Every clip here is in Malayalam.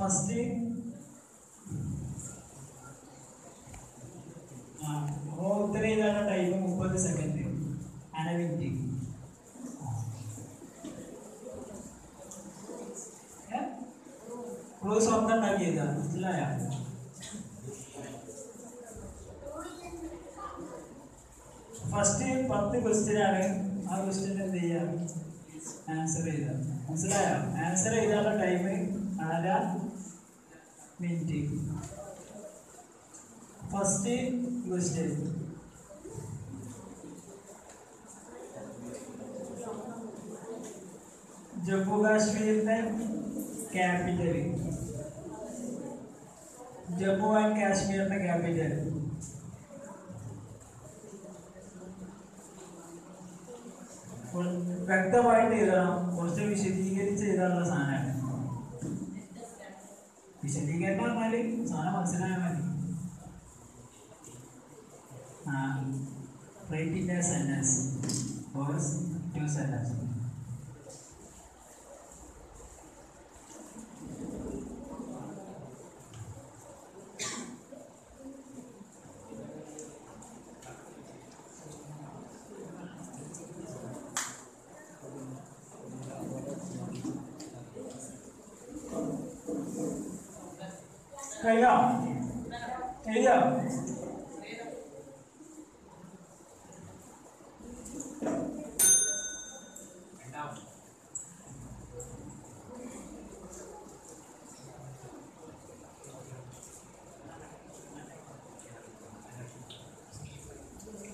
ഫസ്റ്റ് അപ്പോൾ ഉത്തരം ചെയ്താലുള്ള ടൈം മുപ്പത് സെക്കൻഡ് ക്ലോസ് ക്ലൂ സ്വന്തം ഉണ്ടാക്കിയതാ. മനസ്സിലായ? ഫസ്റ്റ് പത്ത് ക്വസ്റ്റ്യനാണ് ആ ക്വസ്റ്റ്യൻ എന്ത് ചെയ്യാം? ആൻസർ ചെയ്ത മനസ്സിലായോ? ആൻസർ ചെയ്താലുള്ള ടൈം അര മിനിറ്റ് ഫസ്റ്റ് ക്വസ്റ്റ്യൻ ജമ്മു കാശ്മീരിന്റെ ക്യാപിറ്റൽ ജമ്മു ആൻഡ് കാശ്മീരിന്റെ ക്യാപിറ്റൽ വ്യക്തമായിട്ട് എഴുതണം കുറച്ച് വിശദീകരിച്ച് എഴുതാനുള്ള സാധനമാണ് വിശദീകരണം പറഞ്ഞാൽ സാധനം മനസ്സിലായാൽ മതി right in the sentence or two sentence കഴിയോ എഴുതിയോ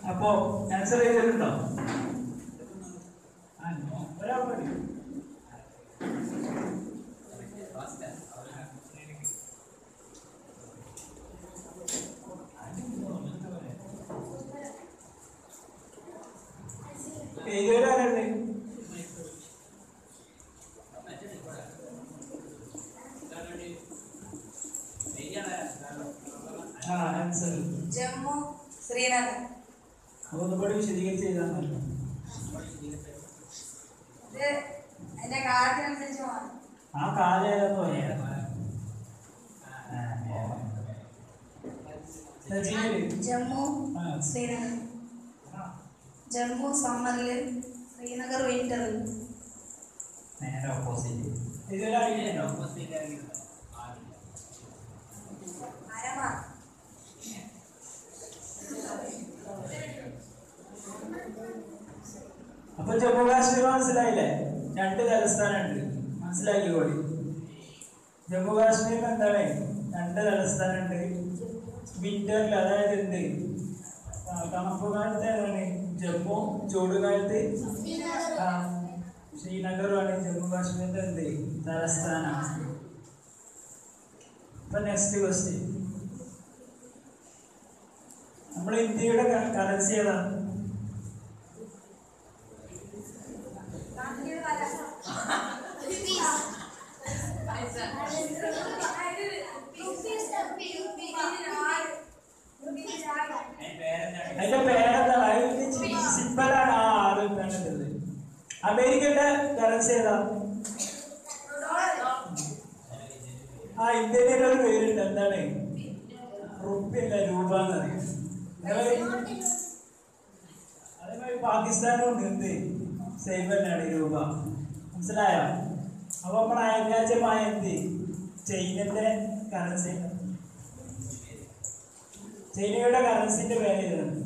അപ്പോ ആൻസർ ചെയ്തിട്ടുണ്ടോ ആ, ഒരാൾ മതി. എഴുതിയവരാരല്ലേ ആ ആൻസർ ജമ്മു ശ്രീനഗർ. അപ്പോൾ ഒന്നുകൂടി വിശദീകരിച്ച് ചെയ്താൽ എന്റെ ആ കാലം ഏതാന്ന് പറയാം ജമ്മു. ശ്രീനഗർ. ജമ്മു സമ്മറിൽ ശ്രീനഗർ വിന്ററിൽ നേരെ ഓപ്പോസിറ്റ് ഇതിലറിയുന്നുണ്ടോ അരമാർ അപ്പൊ ജമ്മു കാശ്മീർ മനസ്സിലായില്ലേ? രണ്ട് തലസ്ഥാനമുണ്ട്. മനസ്സിലാക്കിക്കോളി ജമ്മു കാശ്മീർ എന്താണ്? രണ്ട് തലസ്ഥാനമുണ്ട്. വിന്ററിൽ അതായത് എന്ത്? തണുപ്പ് കാലത്ത് ഏതാണ്? ജമ്മു ചൂട് കാലത്ത്? ആ, ശ്രീനഗറുമാണ് ജമ്മു കാശ്മീരിന്റെ എന്ത്? തലസ്ഥാനം. ഇപ്പൊ നെക്സ്റ്റ് ക്വസ്റ്റ്യൻ നമ്മൾ ഇന്ത്യയുടെ കറൻസി ഏതാണ്? അമേരിക്കയുടെ കറൻസി ഏതാ? ആ ഇന്ത്യയുടെ ഒരു പേരുണ്ട്. എന്താണ്? റുപ്യല്ല രൂപ എന്ന് അതേമാതിരി പാകിസ്ഥാനും ഉണ്ട് സെയിം തന്നെയാണ് രൂപ. മനസ്സിലായോ? അപ്പൊ നമ്മൾ അയൽരാജ്യമായ എന്ത്? ചൈനന്റെ കറൻസി ചൈനയുടെ കറൻസിന്റെ പേര് ഇതാണ്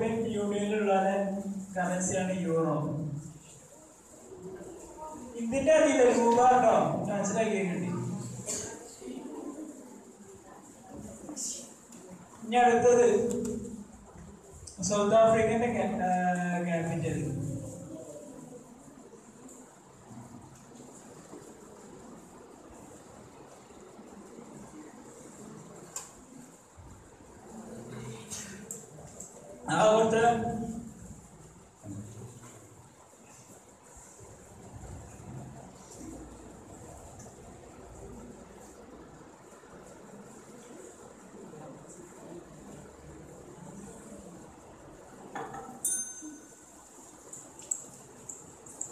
കറൻസിയാണ് യൂറോ ഇതിന്റെ അറിയില്ല രൂപ കേട്ടോ മനസ്സിലാക്കിയിട്ടുണ്ട് ഇനി അടുത്തത് സൗത്ത് ആഫ്രിക്കന്റെ ക്യാപിറ്റൽ ആ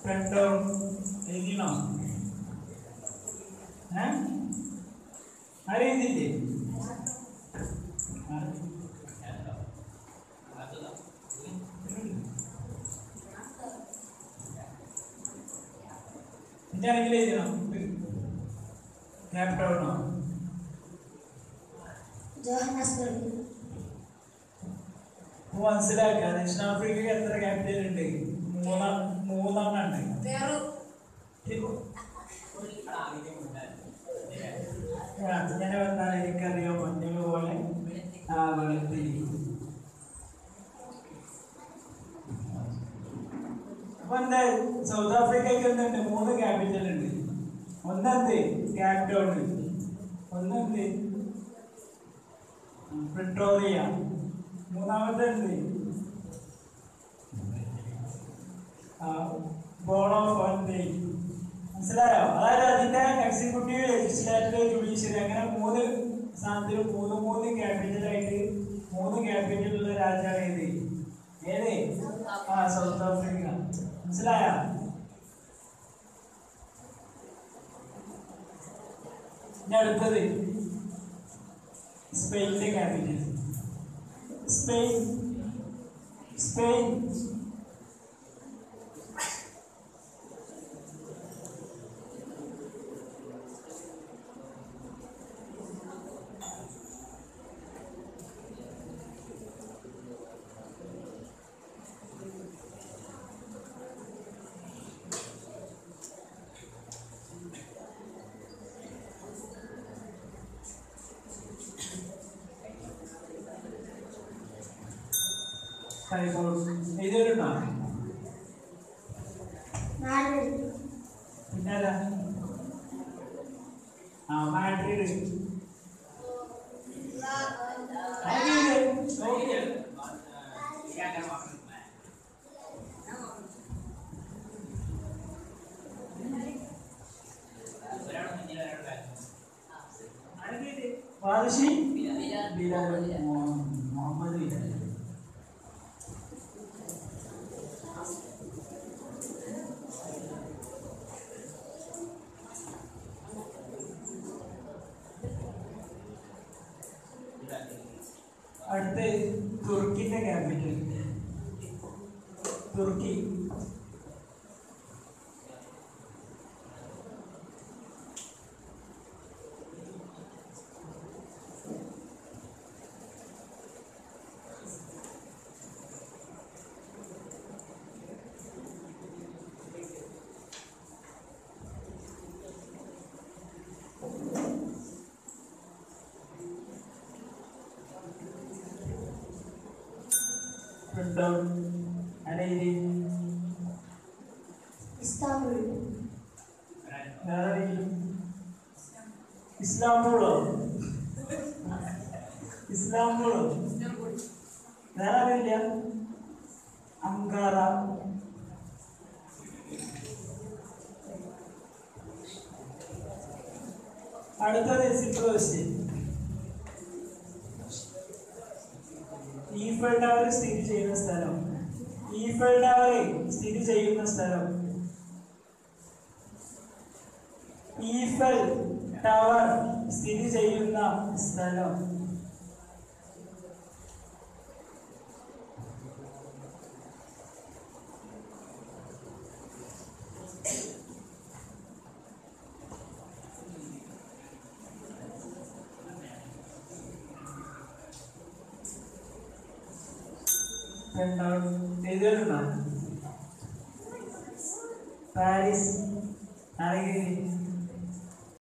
पेंटाउन इजी ना हैं अरे इजी थे जाने के लिए देना कैप करो ना జోహన్నస్బర్గ్ నువ్వు అన్సలే కదా దక్షిణాఫ్రికా ఎంత క్యాపిటల్ అండి మూల മൂന്നെണ്ണം ഉണ്ട് അങ്ങനെ വന്നാൽ എനിക്കറിയാം മഞ്ഞൾ പോലെ ആ വെളുത്തിരി അപ്പൊ എന്താ? സൗത്ത് ആഫ്രിക്കയ്ക്ക് എന്തുണ്ട്? മൂന്ന് ക്യാപിറ്റൽ ഉണ്ട്. ഒന്നെന്ത്? ഉണ്ട് ഒന്നെന്ത്? പ്രിട്ടോറിയ. മൂന്നാമത്തെ എന്ത്? ബോൺ ഓഫ് എന്ത് മനസ്സിലായോ? അതായത് അതിന്റെ എക്സിക്യൂട്ടീവ് ലെജിസ്ലേറ്റീവ് ജുഡീഷ്യറി അങ്ങനെ മൂന്ന് സ്ഥാനത്തിൽ മൂന്ന് മൂന്ന് ക്യാപിറ്റൽ ആയിട്ട് മൂന്ന് ക്യാപിറ്റലുള്ള രാജ്യമാണ് ഏത്? ഏത്? ആ സൗത്ത് ആഫ്രിക്ക മനസ്സിലായ? അടുത്തത്. സ്പെയിനിന്റെ ക്യാപിറ്റൽ സ്പെയിൻ സ്പെയിൻ ట్రైకోడ్స్ ఏదేనా మ్యాట్రిడ్ విన్నారా ఆ మ్యాట్రిడ్ Turkey. down അനേരി ഇസ്താംബുൾ വേറെ ആരെങ്കിലും? ഇസ്ലാംബൂളോ ഇസ്ലാംബൂളോ വേറെ ആരില്ല അങ്കാറ അടുത്തത് സിമ്പിൾ ക്വസ്റ്റ്യൻ ഈഫൽ ടവർ സ്ഥിതി ചെയ്യുന്ന സ്ഥലം ഈഫൽ ടവർ സ്ഥിതി ചെയ്യുന്ന സ്ഥലം. ഈഫൽ ടവർ സ്ഥിതി ചെയ്യുന്ന സ്ഥലം. Paris, alguien